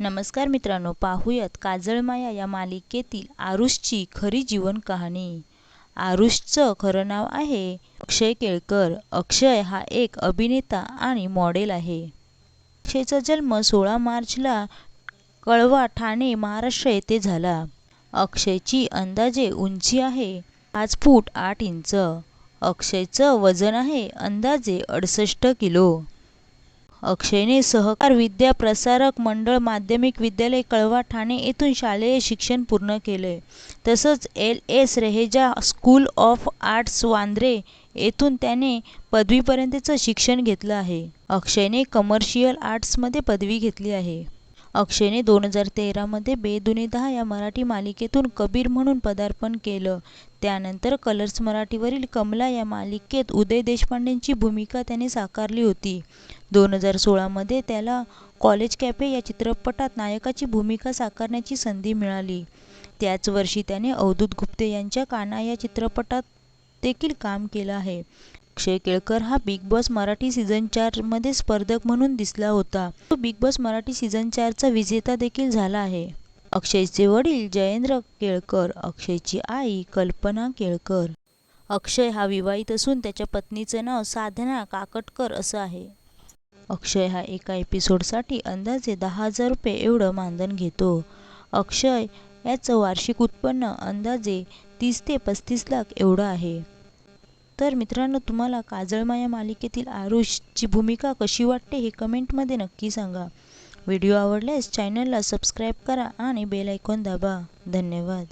नमस्कार मित्रांनो पाहूयात काजळमाया या मालिकेतील आरुषची खरी जीवन कहाणी. आरुषचं खरं नाव आहे अक्षय केळकर. अक्षय हा एक अभिनेता आणि मॉडेल आहे. अक्षयचा जन्म सोळा मार्चला कळवा ठाणे महाराष्ट्र येथे झाला. अक्षयची अंदाजे उंची आहे पाच फूट आठ इंच. अक्षयचं वजन आहे अंदाजे अडसष्ट किलो. अक्षयने सहकार विद्या प्रसारक मंडळ माध्यमिक विद्यालय कळवा ठाणे येथून शालेय शिक्षण पूर्ण केले. तसंच L. S. Raheja school of arts Vandre येथून त्याने पदवीपर्यंतचं शिक्षण घेतलं आहे. अक्षयने कमर्शियल आर्ट्समध्ये पदवी घेतली आहे. अक्षयने दोन हजार तेरामध्ये बेदुने दहा या मराठी मालिकेतून कबीर म्हणून पदार्पण केलं. त्यानंतर कलर्स मराठीवरील कमला या मालिकेत उदय देशपांडेंची भूमिका त्याने साकारली होती. दोन हजार सोळामध्ये त्याला कॉलेज कॅफे या चित्रपटात नायकाची भूमिका साकारण्याची संधी मिळाली. त्याच वर्षी त्याने अवधूत गुप्ते यांच्या काना या चित्रपटात देखील काम केलं आहे. अक्षय केळकर हा बिग बॉस मराठी सीझन चारमध्ये स्पर्धक म्हणून दिसला होता. तो बिग बॉस मराठी सीझन चारचा विजेता देखील झाला आहे. अक्षयचे वडील जयेंद्र केळकर अक्षयची आई कल्पना केळकर. अक्षय हा विवाहित असून त्याच्या पत्नीचं नाव साधना काकटकर असं आहे. अक्षय हा एका एपिसोडसाठी अंदाजे दहा हजार रुपये एवढं मानधन घेतो. अक्षय याचं वार्षिक उत्पन्न अंदाजे तीस ते पस्तीस लाख एवढं आहे. तर मित्रांनो तुम्हाला काजळमा या मालिकेतील आरुषची भूमिका कशी वाटते हे कमेंटमध्ये नक्की सांगा. व्हिडिओ आवडल्यास चॅनलला सबस्क्राईब करा आणि बेल आयकॉन दाबा. धन्यवाद.